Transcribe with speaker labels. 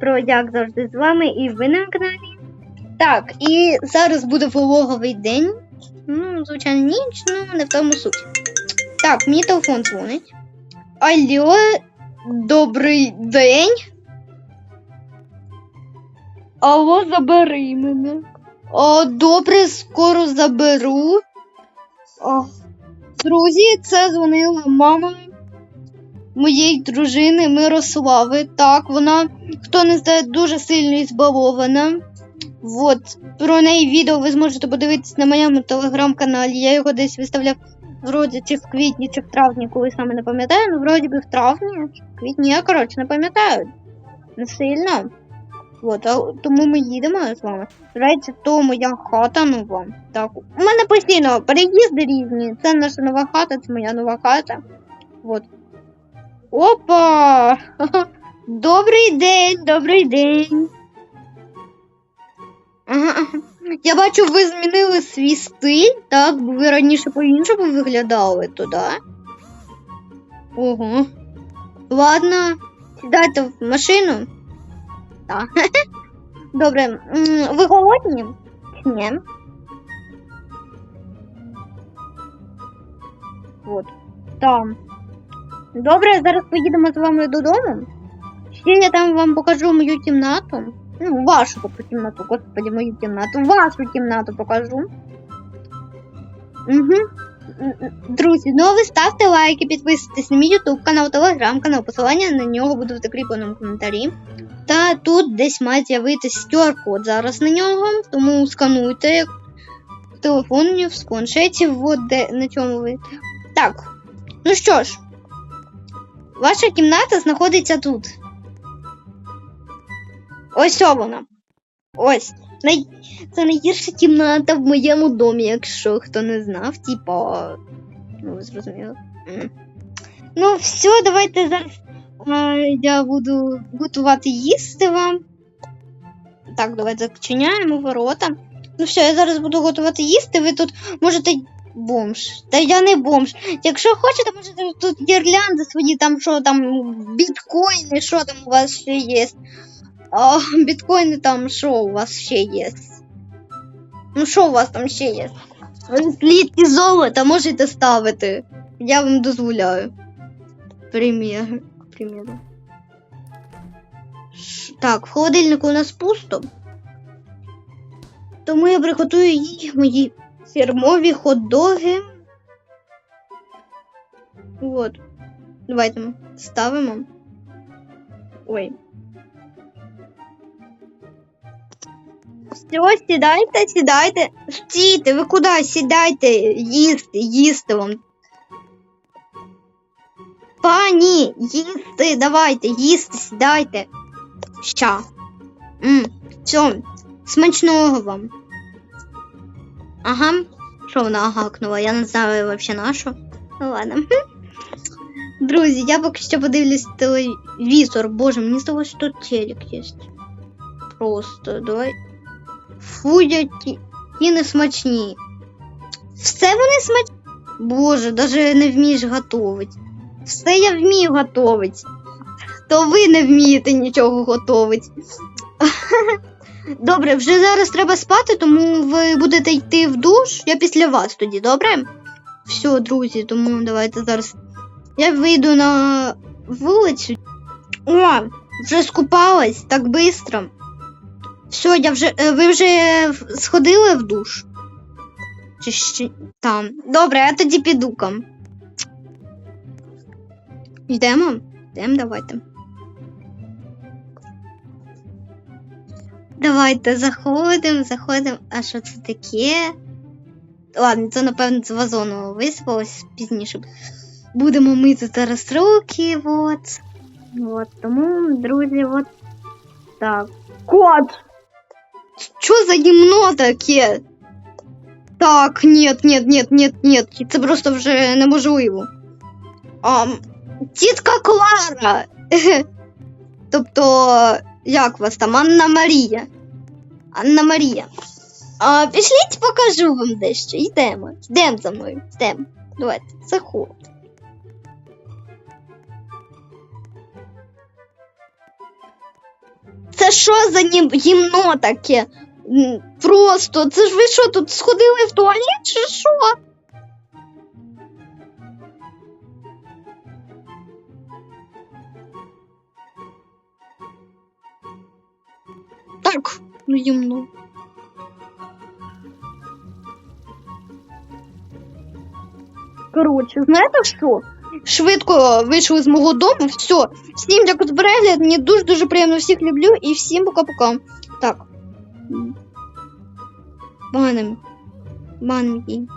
Speaker 1: про як завжди з вами і ви на каналі. Так, і зараз буде вологовий день. Ну, звичайно, ніч, ну не в тому суть. Так, мені телефон дзвонить. Алло, добрий день. Алло, забери мене. О, добре, скоро заберу. О, друзі, це дзвонила мама моєї дружини Мирослави. Так, вона, хто не знає, дуже сильно збалована. От, про неї відео ви зможете подивитися на моєму телеграм-каналі. Я його десь виставляв вроді чи в квітні, чи в травні, коли саме не пам'ятаю. Ну, вроді би в травні, в квітні, я коротше не пам'ятаю. Не сильно. От, а, тому ми їдемо з вами. Речі, то моя хата нова. Так, у мене постійно переїзди різні. Це наша нова хата, це моя нова хата. От. Опа! Добрий день, добрий день. Ага. Я бачу, ви змінили свій стиль, так? Бо ви раніше по-іншому виглядали то, да? Ого. Ладно, сідайте в машину. Так. Добре, ви голодні? Ні. От. Там. Добре, зараз поїдемо з вами додому. Ще я там вам покажу мою кімнату. Ну, вашу кімнату, господи, мою кімнату. Вашу кімнату покажу. Угу. Друзі, ну ви ставте лайки, підписуйтесь на мій YouTube канал, телеграм канал. Посилання на нього буде в закріпленому коментарі. Та тут десь має з'явитись QR-код зараз на нього, тому скануйте в телефоні, в планшеті, от де на чому ви. Так. Ну що ж, ваша кімната знаходиться тут. Ось вона. Ось. Най... Це найгірша кімната в моєму домі, якщо хто не знав, типа. Ну. М. Ну, все, давайте зараз е, я буду готувати їсти вам. Так, давайте зачиняємо ворота. Ну все, я зараз буду готувати їсти. Ви тут можете. Бомж. Та я не бомж. Якщо хочете, можете тут гірлянди свої, там що там, біткоїни, що там у вас ще є. А, біткоїни там що у вас ще є? Ну що у вас там ще є? Слідки золота можете ставити. Я вам дозволяю. Примір. К Так, в холодильнику у нас пусто. Тому я приготую їй мої фірмові хот-доги. От. Давайте ставимо. Ой. Все, сідайте, сідайте. Стійте, ви куди? Сідайте, їсти, їсти вам. Пані, їсти, давайте, їсти, сідайте. Ща. Все, смачного вам. Ага. Що вона гакнула? Я не знаю взагалі на що. Ну ладно. Друзі, я поки що подивлюсь телевізор. Боже, мені здалося, що тут телек є. Просто, давай. Фу, ті не смачні. Все вони смачні. Боже, даже не вмієш готувати. Все я вмію готувати. То ви не вмієте нічого готувати. Добре, вже зараз треба спати, тому ви будете йти в душ. Я після вас тоді, добре? Все, друзі, тому давайте зараз. Я вийду на вулицю. О, вже скупалась так швидко. Все, я вже. е, Ви вже сходили в душ? Чи ще там? Добре, я тоді піду. Йдемо? Йдемо, давайте. Давайте заходимо, заходимо. А що це таке? Ладно, це напевно з вазону висипалось пізніше. Будемо мити зараз руки, от. От, тому, друзі, от так. Кот! Що за гімно таке? Так, нет, нет, нет, нет, нет. Це просто вже неможливо. А, тітка Клара. тобто, як вас там? Анна Марія. Анна Марія. А, пішліть, покажу вам дещо. Йдемо. Йдемо за мною. Йдемо. Давайте, заходь. Це що за гімно таке? Просто, це ж ви що, тут сходили в туалет чи що? Так, ну гімно. Коротше, знаєте що? Швидко вийшли з мого дому, все. Всім дякую за перегляд, мені дуже-дуже приємно всіх люблю і всім пока-пока. Так. Банем. Банем.